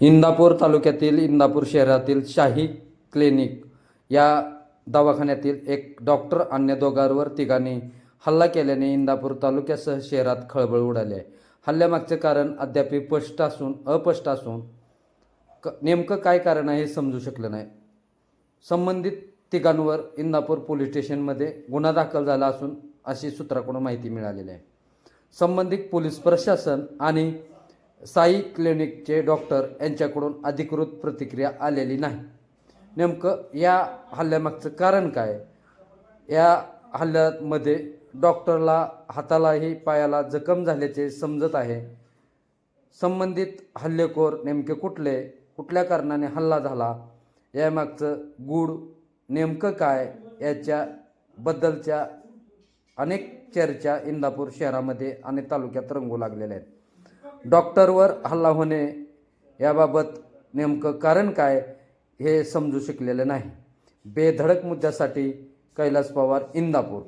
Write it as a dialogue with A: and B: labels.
A: इंदापूर तालुक्यातील इंदापूर शहरातील शाही क्लिनिक या दवाखान्यातील एक डॉक्टर अन्य दोघांवर तिघांनी हल्ला केल्याने इंदापूर तालुक्यासह शहरात खळबळ उडाली आहे. हल्ल्यामागचे कारण अद्याप स्पष्ट असून अस्पष्ट असून क नेमकं काय कारण आहे हे समजू शकलं नाही. संबंधित तिघांवर इंदापूर पोलीस स्टेशनमध्ये गुन्हा दाखल झाला असून अशी सूत्राकडून माहिती मिळालेली आहे. संबंधित पोलीस प्रशासन आणि साई क्लिनिकचे डॉक्टर यांच्याकडून अधिकृत प्रतिक्रिया आलेली नाही. नेमकं या हल्ल्यामागचं कारण काय? या हल्ल्यामध्ये डॉक्टरला हातालाही पायाला जखम झाल्याचे समजत आहे. संबंधित हल्लेखोर नेमके कुठले? कुठल्या कारणाने हल्ला झाला? यामागचं गूढ नेमकं काय? याच्याबद्दलच्या अनेक चर्चा इंदापूर शहरामध्ये आणि तालुक्यात रंगू लागलेल्या आहेत. डॉक्टरवर हल्ला होणे याबाबत नेमकं कारण काय हे समजू शकलेलं नाही. बेधडक मुद्द्यासाठी कैलास पवार इंदापूर